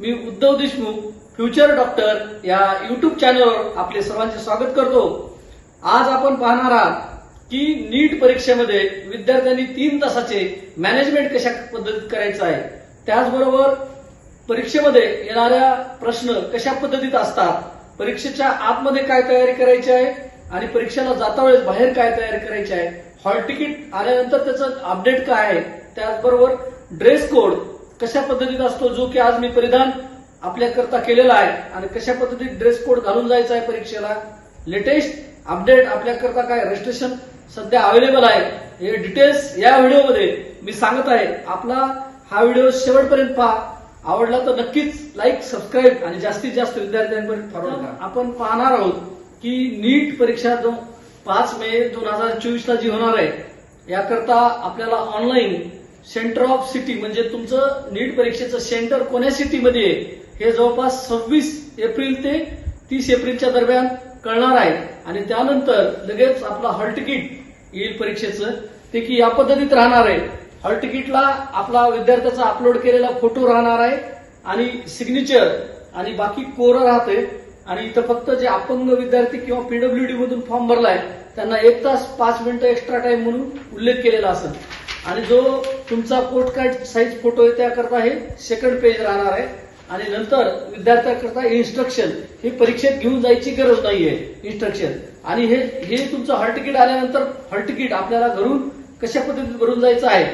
मी Uddhav Deshmukh future doctor या YouTube चॅनलवर आपले सर्वांचे स्वागत करतो. आज आपण पाहणार आहात की नीट परीक्षेमध्ये विद्यार्थ्यांनी तीन तासाचे मॅनेजमेंट कशा पद्धतीत करायचं आहे? त्याचबरोबर परीक्षेमध्ये येणाऱ्या प्रश्न कशा पद्धतीत असतात? परीक्षेच्या आतमध्ये काय तयारी करायची आहे? आणि परीक्षेला जाता वेळेस बाहेर काय तयारी करायची आहे? हॉल तिकीट आल्यानंतर त्याचं अपडेट काय आहे? त्याचबरोबर ड्रेस कोड कशा पद्धतीत असतो जो की आज मी परिधान आपल्याकरता केलेला आहे आणि कशा पद्धतीत ड्रेस कोड घालून जायचा आहे परीक्षेला? लेटेस्ट अपडेट आपल्याकरता काय? रजिस्ट्रेशन सध्या अवेलेबल आहे. हे डिटेल्स या व्हिडिओमध्ये मी सांगत आहे. आपला हा व्हिडिओ शेवटपर्यंत पहा. आवडला तर नक्कीच लाईक सबस्क्राईब आणि जास्तीत जास्त विद्यार्थ्यांपर्यंत फॉरवर्ड करा. आपण पाहणार आहोत की नीट परीक्षा जो पाच मे दोन हजार चोवीसला जी होणार आहे याकरता आपल्याला ऑनलाईन सेंटर ऑफ सिटी म्हणजे तुमचं नीट परीक्षेचं सेंटर कोण्या सिटीमध्ये आहे? हे जवळपास सव्वीस एप्रिल ते तीस एप्रिलच्या दरम्यान कळणार आहे. आणि त्यानंतर लगेच आपला हॉल तिकीट येईल परीक्षेचं. ते की या पद्धतीत राहणार आहे. हॉल तिकीटला आपला विद्यार्थ्याचा अपलोड केलेला फोटो राहणार आहे आणि सिग्नेचर आणि बाकी कोरं राहते आणि इथं फक्त जे अपंग विद्यार्थी किंवा पीडब्ल्यूडी मधून फॉर्म भरलाय त्यांना एक तास पाच मिनिटं एक्स्ट्रा टाइम म्हणून उल्लेख केलेला असेल. आणि जो तुमचा पोस्ट कार्ड साईज फोटो आहे त्याकरता हे सेकंड पेज राहणार आहे. आणि नंतर विद्यार्थ्याकरता इन्स्ट्रक्शन हे परीक्षेत घेऊन जायची गरज नाहीये इन्स्ट्रक्शन आणि हे हे तुमचं हॉल तिकीट आल्यानंतर हॉल तिकीट आपल्याला घरून कशा पद्धतीत भरून जायचं आहे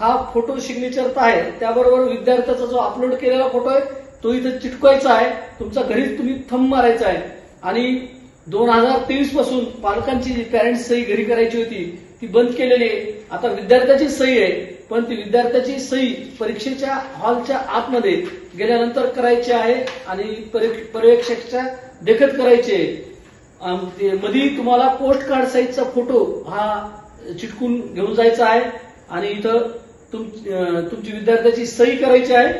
हा फोटो सिग्नेचर तर आहे. त्याबरोबर विद्यार्थ्याचा जो अपलोड केलेला फोटो आहे तो इथं चिटकवायचा आहे. तुमचा घरीच तुम्ही थंब मारायचा आहे. आणि दोन हजार तेवीसपासून पालकांची जी पॅरेंट्स सही घरी करायची होती ती बंद केलेली आहे. आता विद्यार्थ्याची सही आहे पण ती विद्यार्थ्याची सही परीक्षेच्या हॉलच्या आतमध्ये गेल्यानंतर करायची आहे आणि परी- पर्यवेक्षकाच्या देखत करायची आहे. मधी तुम्हाला पोस्ट कार्ड साईजचा फोटो हा चिटकून घेऊन जायचा आहे आणि इथं तुम तुमची विद्यार्थ्याची सही करायची आहे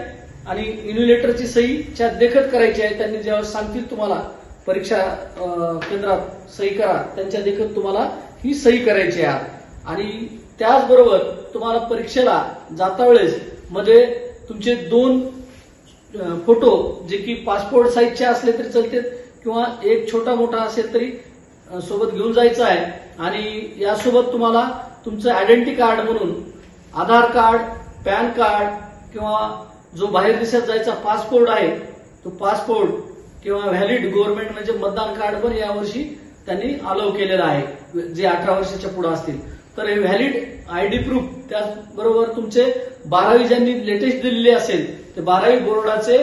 आणि इन्व्हिलेटरची सहीच्या देखत करायची आहे. त्यांनी जेव्हा सांगतील तुम्हाला परीक्षा केंद्रात सही करा त्यांच्या देखत तुम्हाला ही सही करायची आहे. आणि त्याचबरोबर तुम्हाला परीक्षेला जाता वेळेस मध्ये तुमचे दोन फोटो जे की पासपोर्ट साईजचे असले तरी चालते किंवा एक छोटा मोठा असेल तरी सोबत घेऊन जायचं आहे. आणि यासोबत तुम्हाला तुमचं आयडेंटिटी कार्ड म्हणून आधार कार्ड पॅन कार्ड किंवा जो बाहेर देशात जायचा पासपोर्ट आहे तो पासपोर्ट किंवा व्हॅलिड गव्हर्नमेंट म्हणजे मतदान कार्ड पण यावर्षी त्यांनी अलाव केलेलं आहे जे अठरा वर्षाच्या पुढे असतील. तर हे व्हॅलिड आय डी प्रूफ त्याचबरोबर तुमचे बारावी ज्यांनी लेटेस्ट दिलेले असेल ते बारावी बोर्डाचे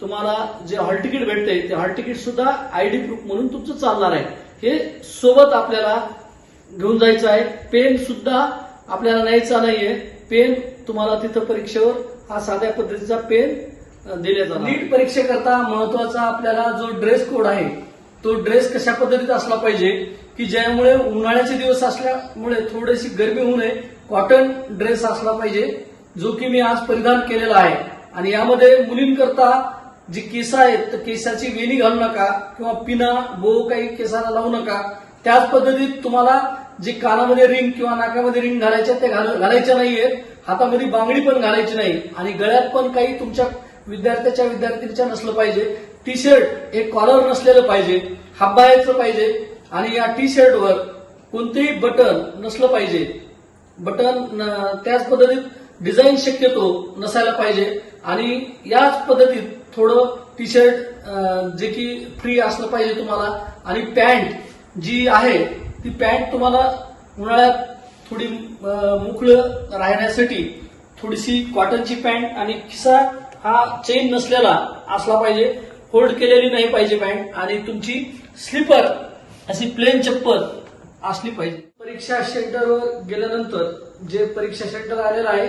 तुम्हाला जे हॉल तिकीट भेटते ते हॉल तिकीट सुद्धा आयडी प्रूफ म्हणून तुमचं चालणार आहे. हे सोबत आपल्याला घेऊन जायचं आहे. पेन सुद्धा आपल्याला न्यायचा नाहीये. पेन तुम्हाला तिथं परीक्षेवर हा साध्या पद्धतीचा पेन दिल्या जातो जाणार. नीट परीक्षेकरता महत्त्वाचा आपल्याला जो ड्रेस कोड आहे तो ड्रेस कशा पद्धतीत असला पाहिजे की ज्यामुळे उन्हाळ्याचे दिवस असल्यामुळे थोडीशी गरमी होऊ नये कॉटन ड्रेस असला पाहिजे जो की मी आज परिधान केलेला आहे. आणि यामध्ये मुलींकरता जी केस आहेत तर केसाची वेणी घालू नका किंवा पिना बो काही केसाला लावू नका. त्याच पद्धतीत तुम्हाला जे कानामध्ये रिंग किंवा नाकामध्ये रिंग घालायच्या ते घालायच्या नाहीये हातामध्ये बांगडी पण घालायची नाही. आणि गळ्यात पण काही तुमच्या विद्यार्थ्याच्या विद्यार्थिनीच्या नसलं पाहिजे. टी शर्ट एक कॉलर नसलेलं पाहिजे हाबायचं पाहिजे आणि या टी शर्टवर कोणतेही बटन नसलं पाहिजे. बटन त्याच पद्धतीत डिझाईन शक्यतो नसायला पाहिजे आणि याच पद्धतीत थोडं टी शर्ट जे की फ्री असलं पाहिजे तुम्हाला आणि पॅन्ट जी आहे ती पॅन्ट तुम्हाला उन्हाळ्यात थोडी मोकळं राहण्यासाठी थोडीशी कॉटनची पॅन्ट आणि खिसा हा चेन नसलेला असला पाहिजे. फोल्ड केलेली नाही पाहिजे पॅन्ट आणि तुमची स्लीपर अशी प्लेन चप्पल असली पाहिजे. परीक्षा सेंटरवर गेल्यानंतर जे परीक्षा सेंटर आलेलं आहे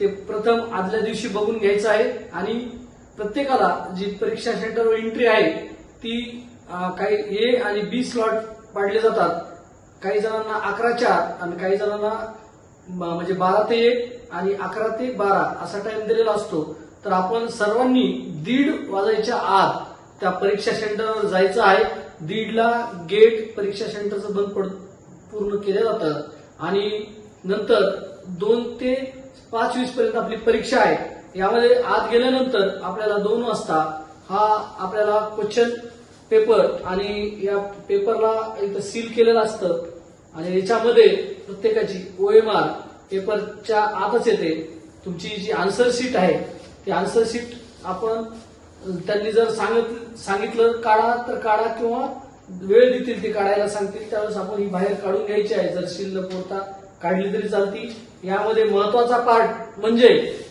ते प्रथम आदल्या दिवशी बघून घ्यायचं आहे आणि प्रत्येकाला जी परीक्षा सेंटरवर एंट्री आहे ती काही ए आणि बी स्लॉट पाडले जातात. काही जणांना अकरा चार आणि काही जणांना म्हणजे बारा ते एक आणि अकरा ते बारा असा टाइम दिलेला असतो. तर आपण सर्वांनी दीड वाजायच्या आत त्या परीक्षा सेंटरवर जायचं आहे. दीडला गेट परीक्षा सेंटरचं बंद पड पूर्ण केलं जातं. आणि नंतर दोन ते पाच वीस पर्यंत आपली परीक्षा आहे. यामध्ये आत गेल्यानंतर आपल्याला दोन वाजता हा आपल्याला क्वेश्चन पेपर आणि या पेपरला इथं सील केलेलं असतं. आणि याच्यामध्ये प्रत्येकाची ओएमआर पेपरच्या आतच येते. तुमची जी आन्सर शीट आहे ते आन्सर शीट आपण त्यांनी जर सांगित सांगितलं काढा तर काढा किंवा वेळ देतील ते काढायला सांगतील. त्यावेळेस आपण ही बाहेर काढून घ्यायची आहे. जर शिल्लक पुरता काढली तरी चालती यामध्ये महत्त्वाचा पार्ट म्हणजे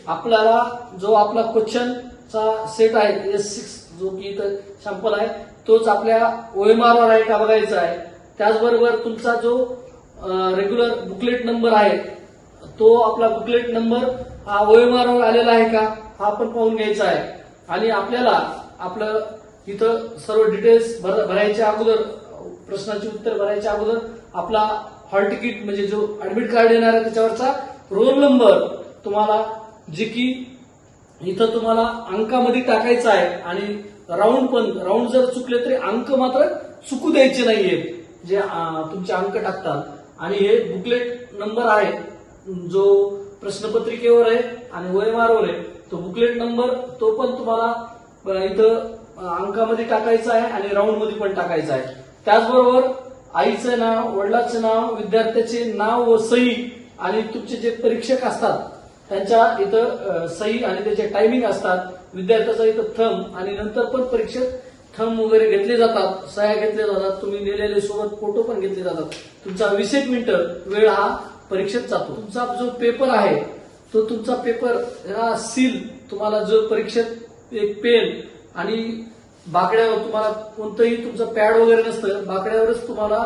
आपल्याला जो आपला क्वेश्चनचा सेट आहे एस सिक्स जो की इथं सॅम्पल आहे तोच आपल्या ओएमआरवर आहे का बघायचा आहे. त्याचबरोबर तुमचा जो रेग्युलर बुकलेट नंबर आहे तो आपला बुकलेट नंबर हा ओएमआर आलेला आहे का? हा आपण पाहून घ्यायचा आहे. आणि आपल्याला आपलं इथं सर्व डिटेल्स भर भरायच्या अगोदर प्रश्नाची उत्तर भरायच्या अगोदर आपला हॉल तिकीट म्हणजे जो ऍडमिट कार्ड येणार आहे त्याच्यावरचा रोल नंबर तुम्हाला जे की इथं तुम्हाला अंकामध्ये टाकायचा आहे. आणि राऊंड पण राऊंड जर चुकले तरी अंक मात्र चुकू द्यायचे नाहीयेत जे तुमचे अंक टाकतात. आणि हे बुकलेट नंबर आहे. जो प्रश्नपत्रिकेवर आहे आणि ओएमआर आहे. तो बुकलेट नंबर तो पण तुम्हाला इथं अंकामध्ये टाकायचा आहे आणि राऊंडमध्ये पण टाकायचा आहे. त्याचबरोबर आईचं नाव वडिलाचं नाव विद्यार्थ्याचे नाव व सही आणि तुमचे जे परीक्षक असतात त्यांच्या इथं सही आणि त्याचे टायमिंग असतात. विद्यार्थ्याचा इथं थंब आणि नंतर पण परीक्षक थंब वगैरे घेतले जातात सह्या घेतल्या जातात तुम्ही नेलेले सोबत फोटो पण घेतले जातात. तुमचा वीस एक मिनिटं वेळ हा परीक्षेत जातो तुमचा जो पेपर आहे तो तुमचा पेपर हा सील तुम्हाला जो परीक्षेत एक पेन आणि बाकड्यावर तुम्हाला कोणतंही तुमचं पॅड वगैरे नसतं बाकड्यावरच तुम्हाला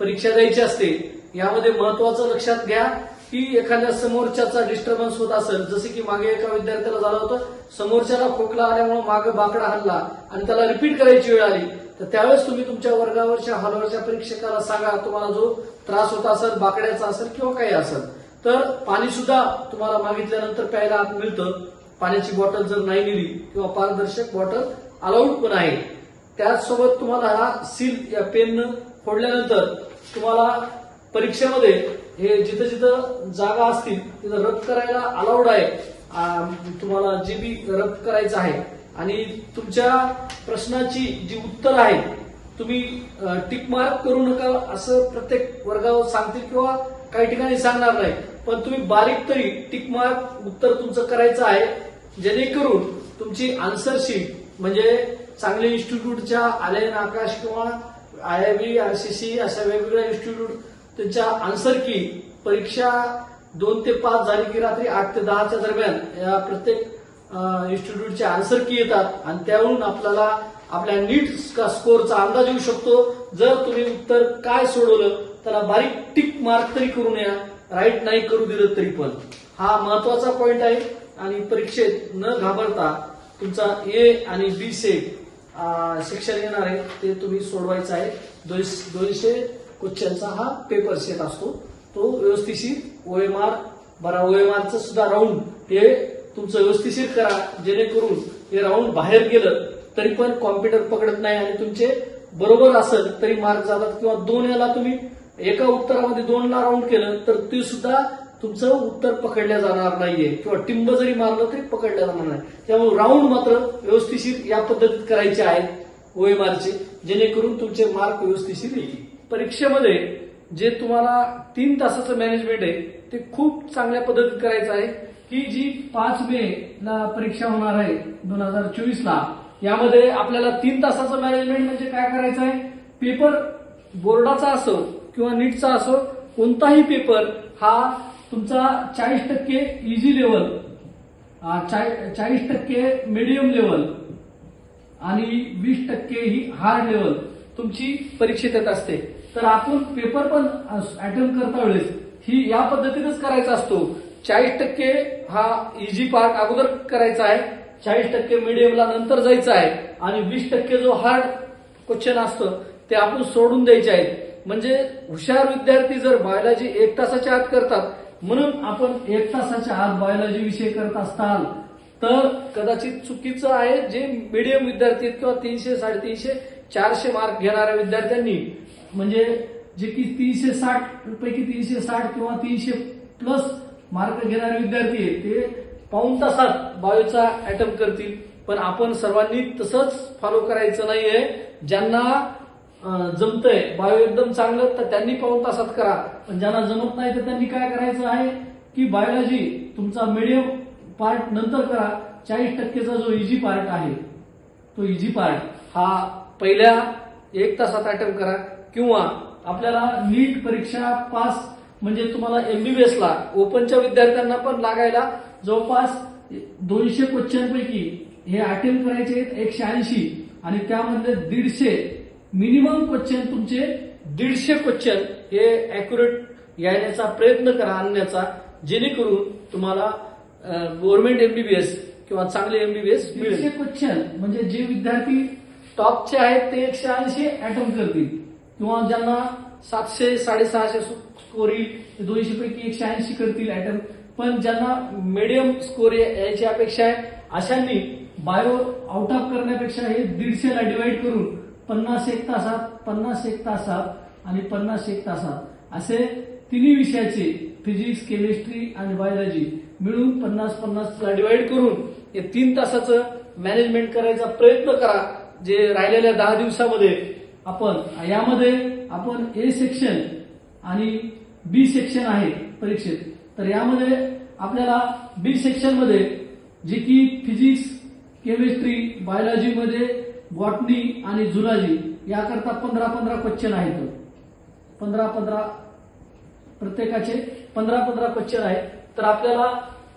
परीक्षा द्यायची असते. यामध्ये महत्वाचं लक्षात घ्या. की एखाद्या समोरच्याचा डिस्टर्बन्स होत असेल जसे की मागे एका विद्यार्थ्याला झालं होतं समोरच्याला खोकला आल्यामुळे मागे बाकडा हल्ला आणि त्याला रिपीट करायची वेळ आली तर त्यावेळेस तुम्ही तुमच्या वर्गावरच्या हॉलवरच्या परीक्षकाला सांगा तुम्हाला जो त्रास होत असेल बाकड्याचा असेल किंवा काही असेल. तर पाणी सुद्धा तुम्हाला मागितल्यानंतर प्यायला आत मिळतं. पाण्याची बॉटल जर नाही दिली किंवा पारदर्शक बॉटल अलाउड पण आहे. त्याचसोबत तुम्हाला हा सील या पेननं फोडल्यानंतर तुम्हाला परीक्षेमध्ये हे जिथं जिथं जागा असतील तिथं रद्द करायला अलाउड आहे. तुम्हाला जे बी रद्द करायचं आहे. आणि तुमच्या प्रश्नाची जी उत्तर आहे तुम्ही टिक मार्क करू नका असं प्रत्येक वर्गावर सांगतील किंवा काही ठिकाणी सांगणार नाही. पण तुम्ही बारीक तरी टिक मार्क उत्तर तुमचं करायचं आहे. जेणेकरून तुमची आन्सरशीट म्हणजे चांगले इन्स्टिट्यूटच्या आलयन आकाश किंवा I I B R C C अशा वेगवेगळ्या इन्स्टिट्यूट त्यांच्या आन्सर की परीक्षा दोन ते पाच झाली की रात्री आठ ते दहाच्या दरम्यान या प्रत्येक इन्स्टिट्यूटचे आन्सर की येतात आणि त्यावरून आपल्याला आपल्या नीट स्कोअरचा अंदाज येऊ शकतो. जर तुम्ही उत्तर काय सोडवलं त्याला बारीक टिक मार्क तरी करून या. राईट नाही करू दिलं तरी पण. हा महत्त्वाचा पॉइंट आहे. आणि परीक्षेत न घाबरता तुमचा ए आणि बी सेट शिक्षण येणार आहे. ते तुम्ही सोडवायचं आहे. दोनशे दोनशे क्वेश्चनचा हा पेपर सेट असतो. तो व्यवस्थिशीर ओएमआर बरा ओएमआरचं सुद्धा राऊंड हे तुमचं व्यवस्थिशीर करा. जेणेकरून हे राऊंड बाहेर गेलं तरी पण कॉम्प्युटर पकडत नाही आणि तुमचे बरोबर असेल तरी मार्क जातात किंवा दोन याला तुम्ही एका उत्तरामध्ये दोनला राऊंड केलं तर ते सुद्धा तुमचं उत्तर पकडल्या जाणार नाहीये. किंवा टिंब जरी मारलं तरी पकडल्या जाणार नाही. त्यामुळे राऊंड मात्र व्यवस्थिशीर या पद्धतीत करायचे आहेत ओएमआरचे जेणेकरून तुमचे मार्क व्यवस्थिशीर येईल परीक्षेमध्ये जे तुम्हाला तीन तासाचं मॅनेजमेंट आहे ते खूप चांगल्या पद्धतीत करायचं आहे. की जी पाच मे ला परीक्षा होणार आहे दोन हजार चोवीस ला यामध्ये आपल्याला तीन तासाचं मॅनेजमेंट म्हणजे काय करायचं आहे? पेपर बोर्डाचा असो किंवा नीटचा असो कोणताही पेपर हा तुमचा चाळीस टक्के इझी लेवल चाळीस टक्के मिडियम लेवल आणि वीस टक्के ही हार्ड लेवल तुमची परीक्षेत येत असते. तर आपण पेपर पण अटेम्प्ट करता वेळेस ही या पद्धतीनेच करायचा असतो. चाळीस टक्के हा इझी पार्ट अगोदर करायचा आहे. चाळीस टक्के मिडियमला नंतर जायचं आहे. आणि वीस टक्के जो हार्ड क्वेश्चन असतं ते आपण सोडून द्यायचे आहेत. म्हणजे हुशार विद्यार्थी जर बायोलॉजी एक तासाच्या आत करतात म्हणून आपण एक तासाच्या आत बायोलॉजी विषय करत असताल तर कदाचित चुकीचं आहे जे मिडियम विद्यार्थी किंवा तीनशे साडेतीनशे चारशे मार्क घेणाऱ्या विद्यार्थ्यांनी म्हणजे जे की तीनशे साठ पैकी तीनशे साठ किंवा तीनशे प्लस मार्क घेणारे विद्यार्थी आहेत ते पाऊण तासात बायोचा अटेम्प्ट करतील. पण आपण सर्वांनी तसंच फॉलो करायचं नाहीये. ज्यांना जमतंय बायो एकदम चांगलं तर त्यांनी पाऊण तासात करा. पण ज्यांना जमत नाही तर त्यांनी काय करायचं आहे की बायोलॉजी तुमचा मिडियम पार्ट नंतर करा. चाळीस टक्केचा जो इझी पार्ट आहे तो इझी पार्ट हा पहिल्या एक तासात अटेम्प्ट करा. किंवा आपल्याला नीट परीक्षा पास म्हणजे तुम्हाला एमबीबीएस ला ओपनच्या विद्यार्थ्यांना पण लागायला जवळपास दोनशे क्वेश्चन पैकी हे अटेम्प्ट करायचे आहेत एकशे ऐंशी. आणि त्यामधले दीडशे मिनिमम क्वेश्चन तुमचे दीडशे क्वेश्चन हे अॅक्युरेट यायचा प्रयत्न करा आणण्याचा. जेणेकरून तुम्हाला गव्हर्नमेंट एमबीबीएस किंवा चांगले एमबीबीएस मिळेल. क्वेश्चन म्हणजे जे विद्यार्थी टॉपचे आहेत ते एकशे ऐंशी अटेम्प्ट करतील. किंवा ज्यांना सातशे साडेसहाशे स्कोर येईल ते दोनशे पैकी एकशे ऐंशी करतील अटेम्प्ट पण ज्यांना मिडियम स्कोर यायची अपेक्षा आहे अशांनी बायो आउट ऑफ करण्यापेक्षा हे दीडशेला डिवाइड करून पन्नास एक तासात पन्नास एक तासात आणि पन्नास एक तासात असे तिन्ही विषयाचे फिजिक्स केमिस्ट्री आणि बायोलॉजी मिळून पन्नास पन्नासला डिवाइड करून हे तीन तासाचं मॅनेजमेंट करायचा प्रयत्न करा. जे राहिलेल्या दहा दिवसामध्ये आपण यामध्ये आपण ए सेक्शन आणि बी सेक्शन आहे परीक्षेत. तर यामध्ये आपल्याला बी सेक्शनमध्ये जे की फिजिक्स केमिस्ट्री बायोलॉजीमध्ये बॉटनी आणि झुलॉजी याकरता पंधरा पंधरा क्वेश्चन आहेत. पंधरा पंधरा प्रत्येकाचे पंधरा पंधरा क्वेश्चन आहेत. तर आपल्याला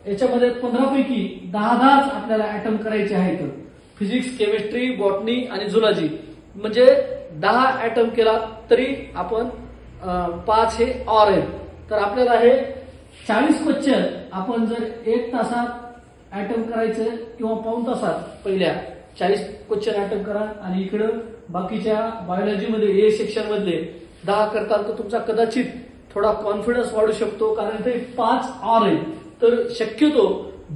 याच्यामध्ये पंधरापैकी दहा दहाच आपल्याला अटेम्प्ट करायचे आहेत. फिजिक्स केमिस्ट्री बॉटनी आणि झुलॉजी. म्हणजे दहा ॲटम केला तरी आपण पाच हे ऑर आहेत. तर आपल्याला हे चाळीस क्वेश्चन आपण जर एक तासात अटेम्प्ट करायचं किंवा पाऊन तासात पहिल्या चाळीस क्वेश्चन अटेम्प्ट करा आणि इकडं बाकीच्या बायोलॉजीमध्ये ए सेक्शन मधले दहा करताल तर तुमचा कदाचित थोडा कॉन्फिडन्स वाढू शकतो कारण ते पाच ऑर आहेत. तर शक्यतो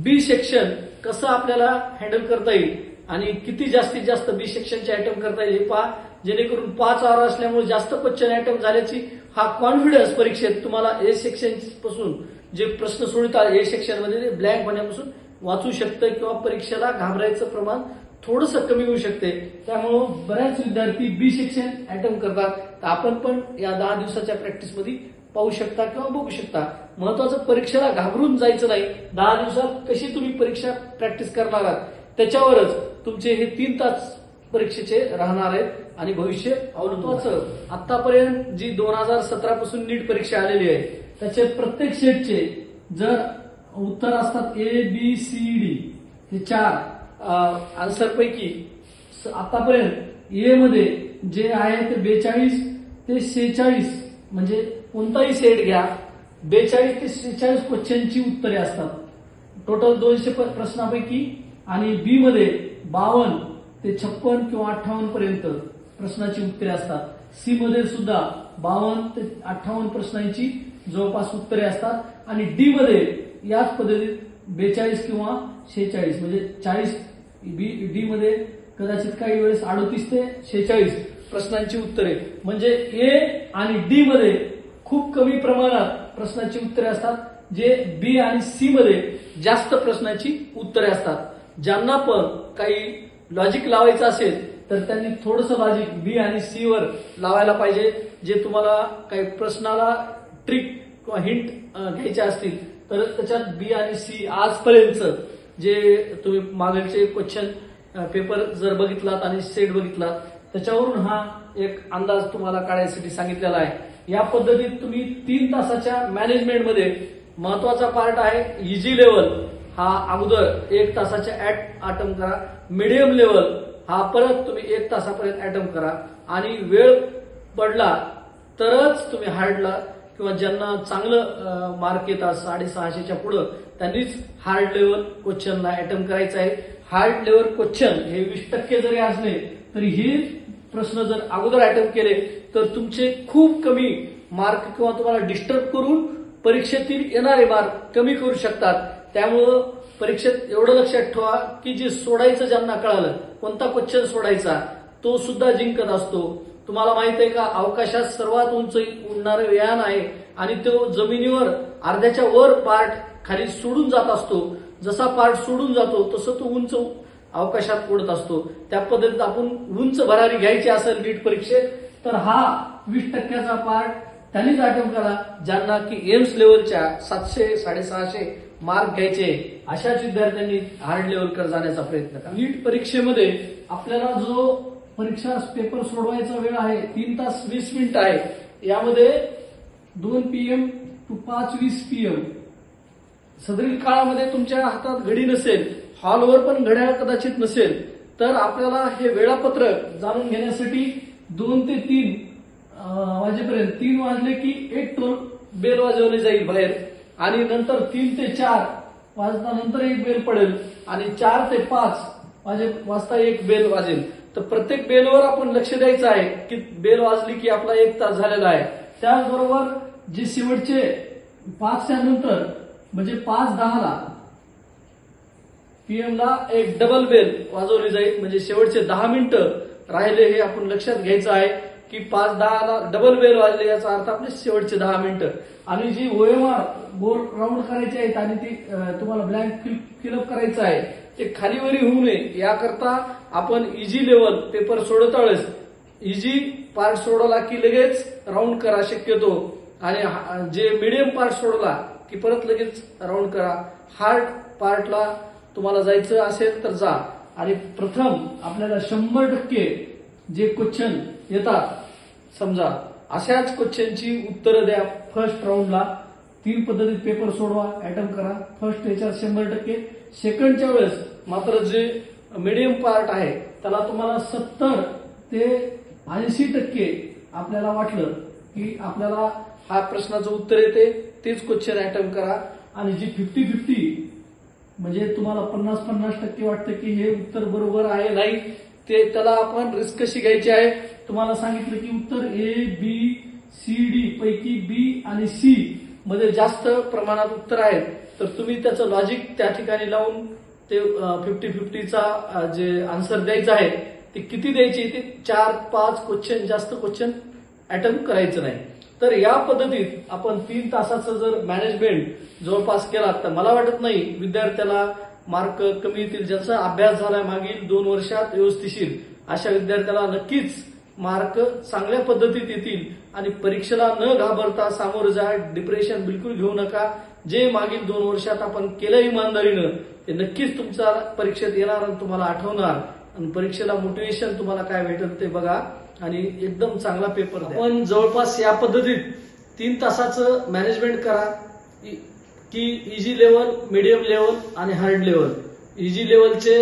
बी सेक्शन कसं आपल्याला हँडल करता येईल? आणि किती जास्तीत जास्त बी सेक्शनचे आयटम करता येईल हे पहा. जेणेकरून पाच ऑर असल्यामुळे जास्त क्वेश्चन आयटम झाल्याची हा कॉन्फिडन्स परीक्षेत तुम्हाला ए सेक्शनपासून जे प्रश्न सोडतात ए सेक्शनमध्ये ते ब्लँक होण्यापासून वाचू शकतं किंवा परीक्षेला घाबरायचं प्रमाण थोडस कमी होऊ शकते. त्यामुळं बऱ्याच विद्यार्थी बी सेक्शन अटेम्प्ट करतात. तर आपण पण या दहा दिवसाच्या प्रॅक्टिसमध्ये पाहू शकता किंवा बघू शकता. महत्वाचं परीक्षेला घाबरून जायचं नाही. दहा दिवसात कशी तुम्ही परीक्षा प्रॅक्टिस करणार आहात? त्याच्यावरच तुमचे हे तीन तास परीक्षेचे राहणार आहेत आणि भविष्य अवलंबून आतापर्यंत जी दोन हजार सतरा पासून नीट परीक्षा आलेली आहे त्याचे प्रत्येक सेटचे जर उत्तर असतात ए बी सी डी हे चार आन्सर पैकी स- आतापर्यंत ए मध्ये जे आहे ते बेचाळीस ते शेचाळीस म्हणजे कोणताही सेट घ्या बेचाळीस ते शेचाळीस क्वेश्चनची उत्तरे असतात. टोटल दोनशे प्रश्नापैकी आणि बी मध्ये बावन्न ते छप्पन किंवा अठ्ठावन्न पर्यंत प्रश्नाची उत्तरे असतात. सी मध्ये सुद्धा बावन्न ते अठ्ठावन्न प्रश्नांची जवळपास उत्तरे असतात. आणि डी मध्ये याच पद्धतीत बेचाळीस किंवा शेहेचाळीस म्हणजे चाळीस बी डी मध्ये कदाचित काही वेळेस अडतीस ते शेहेचाळीस प्रश्नांची उत्तरे. म्हणजे ए आणि डी मध्ये खूप कमी प्रमाणात प्रश्नाची उत्तरे असतात जे बी आणि सी मध्ये जास्त प्रश्नाची उत्तरे असतात. ज्यांना पण काही लॉजिक लावायचं असेल तर त्यांनी थोडंसं लॉजिक बी आणि सी वर लावायला पाहिजे जे तुम्हाला काही प्रश्नाला ट्रिक किंवा हिंट घ्यायचे असतील. तर त्याच्यात बी आणि सी आजपर्यंत जे तुम्ही मागचे क्वेश्चन पेपर जर बघितलात आणि सेट बघितलात त्याच्यावरून हा एक अंदाज तुम्हाला काढायसाठी सांगितलेला आहे. या पद्धतीत तुम्ही तीन तासाच्या मॅनेजमेंटमध्ये महत्त्वाचा पार्ट आहे इजी लेवल हा अगोदर एक तासाच्या ऍट आटम करा. मिडियम लेवल हा परत तुम्ही एक तासापर्यंत ऍटम करा. आणि वेळ पडला तरच तुम्ही हार्डला किंवा ज्यांना चांगलं मार्क येतात साडेसहाशेच्या पुढं त्यांनीच हार्ड लेवल क्वेश्चनला अटेम्प करायचं आहे. हार्ड लेवल क्वेश्चन हे वीस टक्के जरी असले तरी हे प्रश्न जर अगोदर अटेम्प केले तर तुमचे खूप कमी मार्क किंवा तुम्हाला डिस्टर्ब करून परीक्षेतील येणारे मार्क कमी करू शकतात. त्यामुळं परीक्षेत एवढं लक्षात ठेवा की जे सोडायचं ज्यांना कळालं कोणता क्वेश्चन सोडायचा तो सुद्धा जिंकत असतो. तुम्हाला माहीत आहे का अवकाशात सर्वात उंच उडणारं व्यायाम आहे आणि तो जमिनीवर अर्ध्याच्या वर पार्ट खाली सोडून जात असतो. जसा पार्ट सोडून जातो तसं तो उंच अवकाशात उडत असतो. त्या पद्धतीत आपण उंच भरारी घ्यायची असेल नीट परीक्षेत तर हा वीस टक्क्याचा पार्ट त्यांनीच अटेम्प्ट करा ज्यांना की एम्स लेवलच्या सातशे साडेसहाशे मार्क घ्यायचे अशाच विद्यार्थ्यांनी हार्ड लेवलकडे जाण्याचा प्रयत्न करा. नीट परीक्षेमध्ये आपल्याला जो परीक्षा पेपर सोडवायचा वेळ आहे तीन तास वीस मिनिट आहे यामध्ये दोन पीएम टू पाच वीस पीएम सदरील काळामध्ये तुमच्या हातात घडी नसेल हॉलवर पण घड्याळ कदाचित नसेल तर आपल्याला हे वेळापत्रक जाणून घेण्यासाठी दोन ते तीन वाजेपर्यंत तीन वाजले की एक टोल बेल वाजवले जाईल बाहेर. आणि नंतर तीन ते चार वाजता नंतर एक बेल पडेल आणि चार ते पाच वाजे वाजता एक बेल वाजेल. तर प्रत्येक बेलवर आपण लक्ष द्यायचं आहे की बेल वाजली की आपला एक तास झालेला आहे. त्याचबरोबर जे शेवटचे पाचच्या नंतर म्हणजे पाच दहाला पीएमला एक डबल बेल वाजवली जाईल. म्हणजे शेवटचे दहा मिनिटं राहिले हे आपण लक्षात घ्यायचं आहे. की पाच दहाला डबल बेल वाजले याचा अर्थ आपले शेवटचे दहा मिनिटं. आणि जी ओएमआर गोल राऊंड करायची आहेत आणि ती तुम्हाला ब्लँक फिलअप करायचं आहे ते खालीवरी होऊ नये. याकरता आपण इजी लेवल पेपर सोडताळच. इजी पार्ट सोडवला की लगेच राऊंड करा शक्यतो. आणि हा- जे मिडियम पार्ट सोडला की परत लगेच राऊंड करा. हार्ड पार्टला तुम्हाला जायचं असेल तर जा. आणि प्रथम आपल्याला शंभर टक्के जे क्वेश्चन येतात. समजा अशाच क्वेश्चनची उत्तरं द्या. फर्स्ट राऊंडला तीन पद्धतीत पेपर सोडवा अटेम्प्ट करा. फर्स्ट याच्यात शंभर टक्के. सेकंडच्या वेळेस मात्र जे मिडियम पार्ट आहे त्याला तुम्हाला सत्तर ते ऐंशी टक्के आपल्याला वाटलं की आपल्याला हा प्रश्नाचं उत्तर येते. तेच क्वेश्चन अटेम्प्ट करा. आणि जी फिफ्टी फिफ्टी म्हणजे तुम्हाला पन्नास पन्नास टक्के वाटतं की हे उत्तर बरोबर आहे नाही ते त्याला आपण रिस्क कशी घ्यायची आहे? तुम्हाला सांगितलं की उत्तर ए बी सी डी पैकी बी आणि सी मध्ये जास्त प्रमाणात उत्तर आहेत. तर तुम्ही त्याचं लॉजिक त्या ठिकाणी लावून ते फिफ्टी फिफ्टीचा जे आन्सर द्यायचं आहे ते किती द्यायचे? ते चार पाच क्वेश्चन जास्त क्वेश्चन अटेम्प्ट करायचं नाही. तर या पद्धतीत आपण तीन तासाचं जर मॅनेजमेंट जवळपास केला तर मला वाटत नाही विद्यार्थ्याला मार्क कमी येतील. ज्याचा अभ्यास झालाय मागील दोन वर्षात व्यवस्थिशीर अशा विद्यार्थ्याला नक्कीच मार्क चांगल्या पद्धतीत येतील आणि परीक्षेला न घाबरता सामोरं जा डिप्रेशन बिलकुल घेऊ नका. जे मागील दोन वर्षात आपण केलं इमानदारीनं ते नक्कीच तुमचा परीक्षेत येणार आणि तुम्हाला आठवणार. आणि परीक्षेला मोटिवेशन तुम्हाला काय भेटेल ते बघा आणि एकदम चांगला पेपर पण जवळपास या पद्धतीत तीन तासाचं मॅनेजमेंट करा. इ- की इजी लेवल मिडियम लेवल आणि हार्ड लेवल इजी लेवलचे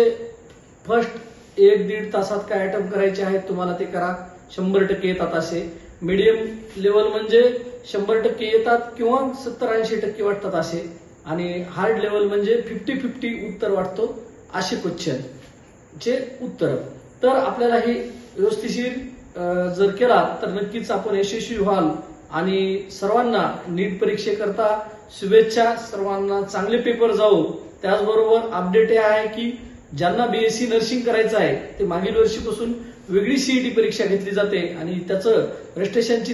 फर्स्ट एक दीड तासात काय अटेम्प्ट करायचे आहेत तुम्हाला ते करा. शंभर टक्के येतात असे. मिडियम लेवल म्हणजे शंभर टक्के येतात किंवा सत्तर ऐंशी टक्के वाटतात असे. आणि हार्ड लेवल म्हणजे फिफ्टी फिफ्टी उत्तर वाटतो असे क्वेश्चन चे उत्तर. तर आपल्याला हे व्यवस्थिशीर जर केला तर नक्कीच आपण यशस्वी व्हाल. आणि सर्वांना नीट परीक्षेकरता शुभेच्छा सर्वांना. चांगले पेपर जाऊ. त्याचबरोबर अपडेट हे आहे की ज्यांना बीएससी नर्सिंग करायचं आहे ते मागील वर्षीपासून वेगळी सीईटी परीक्षा घेतली जाते आणि त्याचं रजिस्ट्रेशनची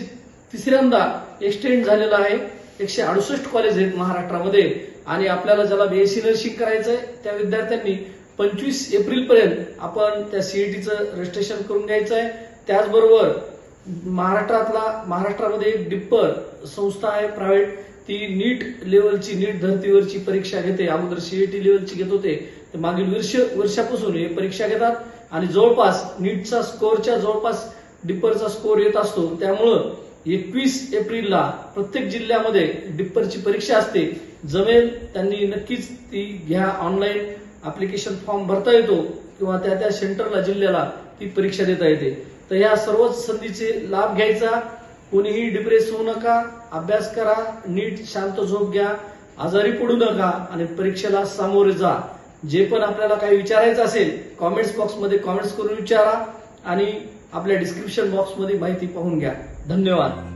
तिसऱ्यांदा एक्सटेंड झालेलं आहे. एकशे अडुसष्ट कॉलेज आहेत महाराष्ट्रामध्ये आणि आपल्याला ज्याला बीएससी नर्सिंग करायचं आहे त्या विद्यार्थ्यांनी पंचवीस एप्रिल पर्यंत आपण त्या सीईटीचं रजिस्ट्रेशन करून घ्यायचं आहे. त्याचबरोबर महाराष्ट्रातला महाराष्ट्रामध्ये एक डिप्पर संस्था आहे प्रायव्हेट ती नीट लेवलची नीट धर्तीवरची परीक्षा घेते. अगोदर सीईटी लेवलची घेत होते. ते मागील वर्ष वर्षापासून हे परीक्षा घेतात आणि जवळपास नीटचा स्कोअरच्या जवळपास डिप्परचा स्कोअर येत असतो. त्यामुळं एकवीस एप्रिलला प्रत्येक जिल्ह्यामध्ये डिप्परची परीक्षा असते. जमेल त्यांनी नक्कीच ती घ्या ऑनलाईन अप्लिकेशन फॉर्म भरता येतो किंवा त्या त्या सेंटरला जिल्ह्याला ती परीक्षा देता येते. तर या सर्वच संधीचे लाभ घ्यायचा. कोणीही डिप्रेस होऊ नका. अभ्यास करा. नीट शांत झोप घ्या. आजारी पडू नका आणि परीक्षेला सामोरे जा. जे पण आपल्याला काही विचारायचं असेल कॉमेंट्स बॉक्समध्ये कॉमेंट्स करून विचारा आणि आपल्या डिस्क्रिप्शन बॉक्समध्ये माहिती पाहून घ्या. धन्यवाद.